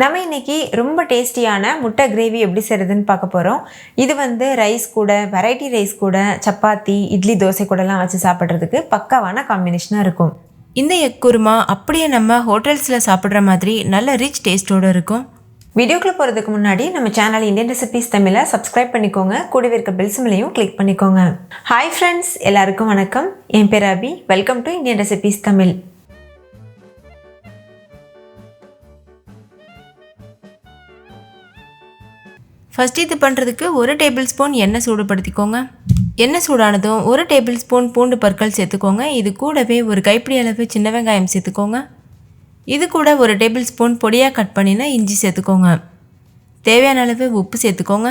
நம்ம இன்னைக்கு ரொம்ப டேஸ்டியான முட்டை கிரேவி எப்படி செய்கிறதுன்னு பார்க்க போகிறோம் இது வந்து ரைஸ் கூட வெரைட்டி ரைஸ் கூட சப்பாத்தி இட்லி தோசை கூடலாம் வச்சு சாப்பிட்றதுக்கு பக்காவான காம்பினேஷனாக இருக்கும். இந்த எக் குருமா அப்படியே நம்ம ஹோட்டல்ஸில் சாப்பிட்ற மாதிரி நல்ல ரிச் டேஸ்ட்டோடு இருக்கும். வீடியோக்குள்ளே போகிறதுக்கு முன்னாடி நம்ம சேனல் இந்தியன் ரெசிபீஸ் தமிழை சப்ஸ்கிரைப் பண்ணிக்கோங்க. கூடவே இருக்க பெல் சிம்லையும் கிளிக் பண்ணிக்கோங்க. ஹாய் ஃப்ரெண்ட்ஸ் எல்லாருக்கும் வணக்கம். என் பேர் Abhi. Welcome to Indian recipes Tamil. First இது பண்ணுறதுக்கு ஒரு டேபிள் ஸ்பூன் எண்ணெய் சூடுபடுத்திக்கோங்க. எண்ணெய் சூடானதும் ஒரு டேபிள் ஸ்பூன் பூண்டு பற்கள் சேர்த்துக்கோங்க. இது கூடவே ஒரு கைப்பிடி அளவு சின்ன வெங்காயம் சேர்த்துக்கோங்க. இது கூட ஒரு டேபிள் ஸ்பூன் பொடியாக கட் பண்ணின இஞ்சி சேர்த்துக்கோங்க. தேவையான அளவு உப்பு சேர்த்துக்கோங்க.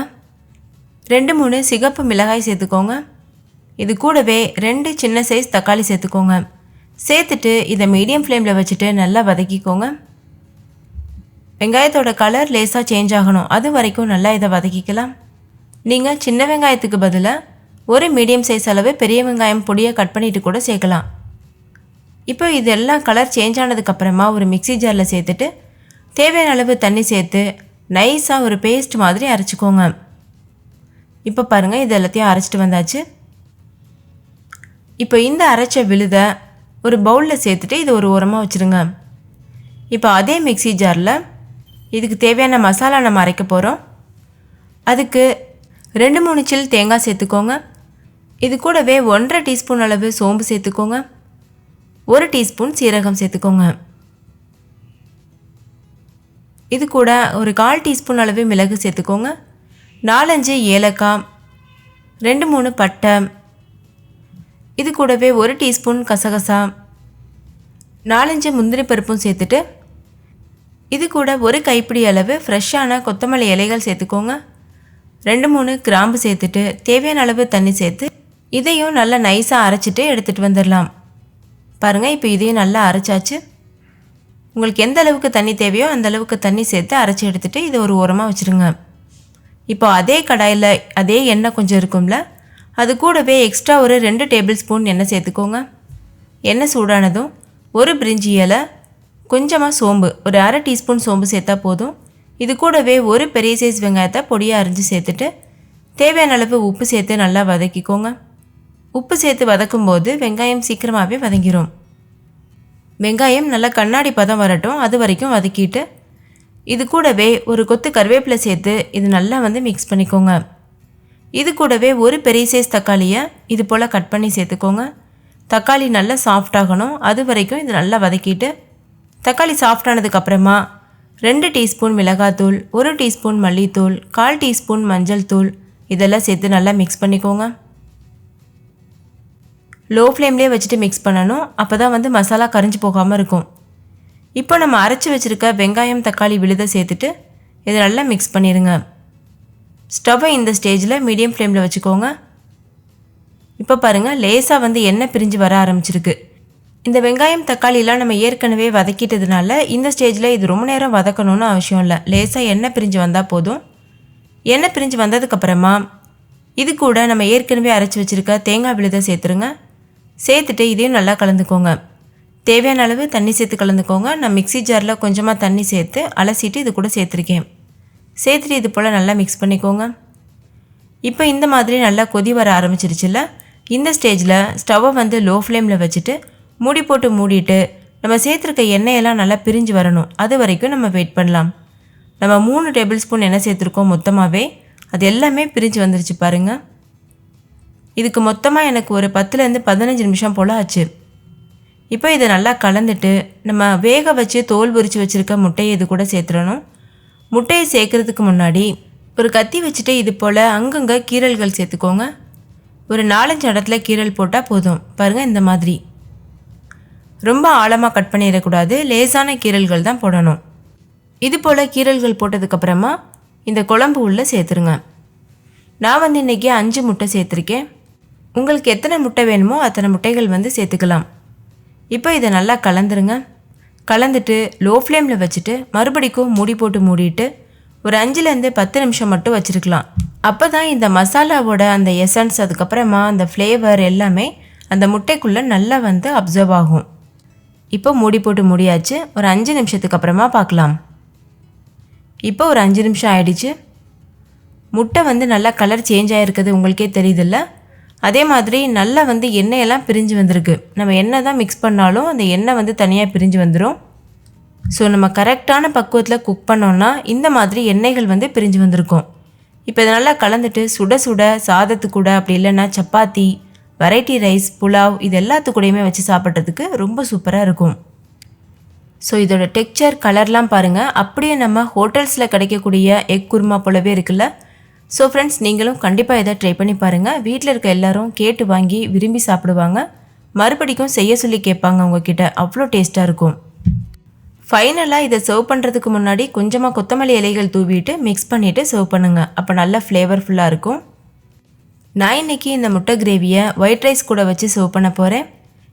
ரெண்டு மூணு சிகப்பு மிளகாய் சேர்த்துக்கோங்க. இது கூடவே ரெண்டு சின்ன சைஸ் தக்காளி சேர்த்துக்கோங்க. சேர்த்துட்டு இதை மீடியம் ஃப்ளேமில் வச்சுட்டு நல்லா வதக்கிக்கோங்க. வெங்காயத்தோட கலர் லேசாக சேஞ்ச் ஆகணும். அது வரைக்கும் நல்லா இதை வதக்கிக்கலாம். நீங்கள் சின்ன வெங்காயத்துக்கு பதிலாக ஒரு மீடியம் சைஸ் அளவு பெரிய வெங்காயம் பொடியை கட் பண்ணிட்டு கூட சேர்க்கலாம். இப்போ இதெல்லாம் கலர் சேஞ்ச் ஆனதுக்கப்புறமா ஒரு மிக்ஸி ஜாரில் சேர்த்துட்டு தேவையான அளவு தண்ணி சேர்த்து நைஸாக ஒரு பேஸ்ட் மாதிரி அரைச்சிக்கோங்க. இப்போ பாருங்கள் இது எல்லாத்தையும் அரைச்சிட்டு வந்தாச்சு. இப்போ இந்த அரைச்ச விழுதை ஒரு பவுலில் சேர்த்துட்டு இது ஒரு உரமாக வச்சுருங்க. இப்போ அதே மிக்ஸி ஜாரில் இதுக்கு தேவையான மசாலா நம்ம அரைக்க போகிறோம் அதுக்கு ரெண்டு மூணு சில் தேங்காய் சேர்த்துக்கோங்க. இது கூடவே ஒன்றரை டீஸ்பூன் அளவு சோம்பு சேர்த்துக்கோங்க. ஒரு டீஸ்பூன் சீரகம் சேர்த்துக்கோங்க. இது கூட ஒரு கால் டீஸ்பூன் அளவு மிளகு சேர்த்துக்கோங்க. நாலஞ்சு ஏலக்காய் ரெண்டு மூணு பட்டை. இது கூடவே ஒரு டீஸ்பூன் கசகசா நாலஞ்சு முந்திரி பருப்பும் சேர்த்துட்டு இது கூட ஒரு கைப்பிடி அளவு ஃப்ரெஷ்ஷான கொத்தமல்லி இலைகள் சேர்த்துக்கோங்க. ரெண்டு மூணு கிராம்பு சேர்த்துட்டு தேவையான அளவு தண்ணி சேர்த்து இதையும் நல்லா நைஸாக அரைச்சிட்டு எடுத்துகிட்டு வந்துடலாம். பாருங்கள் இப்போ இதையும் நல்லா அரைச்சாச்சு. உங்களுக்கு எந்த அளவுக்கு தண்ணி தேவையோ அந்த அளவுக்கு தண்ணி சேர்த்து அரைச்சி எடுத்துகிட்டு இதை ஒரு ஓரமாக வச்சுருங்க. இப்போ அதே கடாயில் அதே எண்ணெய் கொஞ்சம் இருக்கும்ல அது கூடவே எக்ஸ்ட்ரா ஒரு ரெண்டு டேபிள் ஸ்பூன் எண்ணெய் சேர்த்துக்கோங்க. எண்ணெய் சூடானதும் ஒரு பிரிஞ்சி இலை கொஞ்சமாக சோம்பு. ஒரு அரை டீஸ்பூன் சோம்பு சேர்த்தா போதும். இது கூடவே ஒரு பெரிய சைஸ் வெங்காயத்தை பொடியாக அரிஞ்சு சேர்த்துட்டு தேவையான அளவு உப்பு சேர்த்து நல்லா வதக்கிக்கோங்க. உப்பு சேர்த்து வதக்கும்போது வெங்காயம் சீக்கிரமாகவே வதங்கிரும். வெங்காயம் நல்லா கண்ணாடி பதம் வரட்டும். அது வரைக்கும் வதக்கிட்டு இது கூடவே ஒரு கொத்து கருவேப்பிலை சேர்த்து இது நல்லா வந்து மிக்ஸ் பண்ணிக்கோங்க. இது கூடவே ஒரு பெரிய சைஸ் தக்காளியை இது போல் கட் பண்ணி சேர்த்துக்கோங்க. தக்காளி நல்லா சாஃப்டாகணும் அது வரைக்கும் இது நல்லா வதக்கிட்டு தக்காளி சாஃப்ட் ஆனதுக்கப்புறமா ரெண்டு டீஸ்பூன் மிளகாத்தூள் ஒரு டீஸ்பூன் மல்லித்தூள் கால் டீஸ்பூன் மஞ்சள் தூள் இதெல்லாம் சேர்த்து நல்லா மிக்ஸ் பண்ணிக்கோங்க. லோ ஃப்ளேம்லேயே வச்சுட்டு மிக்ஸ் பண்ணணும். அப்போ தான் வந்து மசாலா கரைஞ்சி போகாமல் இருக்கும். இப்போ நம்ம அரைச்சி வச்சுருக்க வெங்காயம் தக்காளி விழுதை சேர்த்துட்டு இதை நல்லா மிக்ஸ் பண்ணிடுங்க ஸ்டவ்வை இந்த ஸ்டேஜில் மீடியம் ஃப்ளேமில் வச்சுக்கோங்க. இப்போ பாருங்கள் லேசாக வந்து எண்ணெய் பிரிஞ்சு வர ஆரம்பிச்சிருக்கு. இந்த வெங்காயம் தக்காளிலாம் நம்ம ஏற்கனவே வதக்கிட்டதுனால இந்த ஸ்டேஜில் இது ரொம்ப நேரம் வதக்கணும்னு அவசியம் இல்லை. லேசாக எண்ணெய் பிரிஞ்சு வந்தால் போதும். எண்ணெய் பிரிஞ்சு வந்ததுக்கப்புறமா இது கூட நம்ம ஏற்கனவே அரைச்சி வச்சுருக்க தேங்காய் விழுதை சேர்த்துருங்க. சேர்த்துட்டு இதையும் நல்லா கலந்துக்கோங்க. தேவையான அளவு தண்ணி சேர்த்து கலந்துக்கோங்க. நான் மிக்ஸி ஜாரில் கொஞ்சமாக தண்ணி சேர்த்து அலசிட்டு இது கூட சேர்த்துருக்கேன். சேர்த்துட்டு இது போல் நல்லா மிக்ஸ் பண்ணிக்கோங்க. இப்போ இந்த மாதிரி நல்லா கொதி வர ஆரம்பிச்சிருச்சுல இந்த ஸ்டேஜில் ஸ்டவ்வை வந்து லோ ஃப்ளேமில் வச்சுட்டு மூடி போட்டு மூடிட்டு நம்ம சேர்த்துருக்க எண்ணெயெல்லாம் நல்லா பிரிஞ்சு வரணும். அது வரைக்கும் நம்ம வெயிட் பண்ணலாம். நம்ம மூணு டேபிள் ஸ்பூன் எண்ணெய் சேர்த்துருக்கோம் மொத்தமாகவே அது எல்லாமே பிரிஞ்சு வந்துருச்சு பாருங்கள் இதுக்கு மொத்தமாக எனக்கு ஒரு பத்துலேருந்து பதினஞ்சு நிமிஷம் போல் ஆச்சு. இப்போ இதை நல்லா கலந்துட்டு நம்ம வேக வச்சு தோல் பொறிச்சு வச்சுருக்க முட்டையை இது கூட சேர்த்துடணும். முட்டையை சேர்க்குறதுக்கு முன்னாடி ஒரு கத்தி வச்சுட்டு இது போல் அங்கங்கே கீரல்கள் சேர்த்துக்கோங்க. ஒரு நாலஞ்சு இடத்துல கீரல் போட்டால் போதும். பாருங்கள் இந்த மாதிரி. ரொம்ப ஆழமாக கட் பண்ணிடக்கூடாது. லேசான கீரல்கள் தான் போடணும். இது போல் கீரல்கள் போட்டதுக்கப்புறமா இந்த குழம்பு உள்ளே சேர்த்துருங்க. நான் வந்து இன்றைக்கி அஞ்சு முட்டை சேர்த்துருக்கேன். உங்களுக்கு எத்தனை முட்டை வேணுமோ அத்தனை முட்டைகள் வந்து சேர்த்துக்கலாம். இப்போ இதை நல்லா கலந்துருங்க. கலந்துட்டு லோ ஃப்ளேமில் வச்சுட்டு மறுபடிக்கும் மூடி போட்டு மூடிட்டு ஒரு அஞ்சுலேருந்து பத்து நிமிஷம் மட்டும் வச்சுருக்கலாம். அப்போ தான் இந்த மசாலாவோட அந்த எசன்ஸ் அதுக்கப்புறமா அந்த ஃப்ளேவர் எல்லாமே அந்த முட்டைக்குள்ளே நல்லா வந்து அப்சர்வ் ஆகும். இப்போ மூடி போட்டு முடியாச்சு. ஒரு அஞ்சு நிமிஷத்துக்கு அப்புறமா பார்க்கலாம். இப்போ ஒரு அஞ்சு நிமிஷம் ஆயிடுச்சு. முட்டை வந்து நல்லா கலர் சேஞ்ச் ஆகிருக்குது உங்களுக்கே தெரியுதில்ல. அதே மாதிரி நல்லா வந்து எண்ணெயெல்லாம் பிரிஞ்சு வந்திருக்கு. நம்ம எண்ணெய் தான் மிக்ஸ் பண்ணாலும் அந்த எண்ணெய் வந்து தனியாக பிரிஞ்சு வந்துடும் ஸோ நம்ம கரெக்டான பக்குவத்தில் குக் பண்ணோன்னா இந்த மாதிரி எண்ணெய்கள் வந்து பிரிஞ்சு வந்திருக்கும். இப்போ இதை நல்லா கலந்துட்டு சுட சுட சாதத்து கூட அப்படி இல்லைன்னா சப்பாத்தி வெரைட்டி ரைஸ் புலாவ் இது எல்லாத்து கூடயுமே வச்சு சாப்பிட்றதுக்கு ரொம்ப சூப்பராக இருக்கும். ஸோ இதோட டெக்ஸ்சர் கலர்லாம் பாருங்கள் அப்படியே நம்ம ஹோட்டல்ஸில் கிடைக்கக்கூடிய எக் குருமா போலவே இருக்குல்ல? ஸோ ஃப்ரெண்ட்ஸ் நீங்களும் கண்டிப்பாக இதை ட்ரை பண்ணி பாருங்கள் வீட்டில் இருக்க எல்லாரும் கேட்டு வாங்கி விரும்பி சாப்பிடுவாங்க. மறுபடிக்கும் செய்ய சொல்லி கேட்பாங்க உங்ககிட்ட. அவ்வளோ டேஸ்ட்டாக இருக்கும். ஃபைனலாக இதை சர்வ் பண்ணுறதுக்கு முன்னாடி கொஞ்சமாக கொத்தமல்லி இலைகள் தூவிட்டு மிக்ஸ் பண்ணிவிட்டு சர்வ் பண்ணுங்கள் அப்போ நல்ல ஃப்ளேவர்ஃபுல்லாக இருக்கும். நான் இன்னைக்கு இந்த முட்டை கிரேவியை ஒயிட் ரைஸ் கூட வச்சு சர்வ் பண்ண போகிறேன்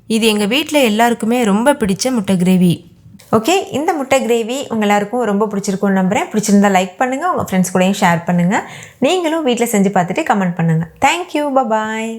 இது எங்கள் வீட்டில் எல்லாருக்குமே ரொம்ப பிடிச்ச முட்டை கிரேவி ஓகே இந்த முட்டை கிரேவி உங்கள் எல்லாருக்கும் ரொம்ப பிடிச்சிருக்கும்னு நம்புகிறேன் பிடிச்சிருந்தா லைக் பண்ணுங்கள் உங்கள் ஃப்ரெண்ட்ஸ் கூடயும் ஷேர் பண்ணுங்கள் நீங்களும் வீட்டில் செஞ்சு பார்த்துட்டு கமெண்ட் பண்ணுங்கள் தேங்க்யூ பபாய்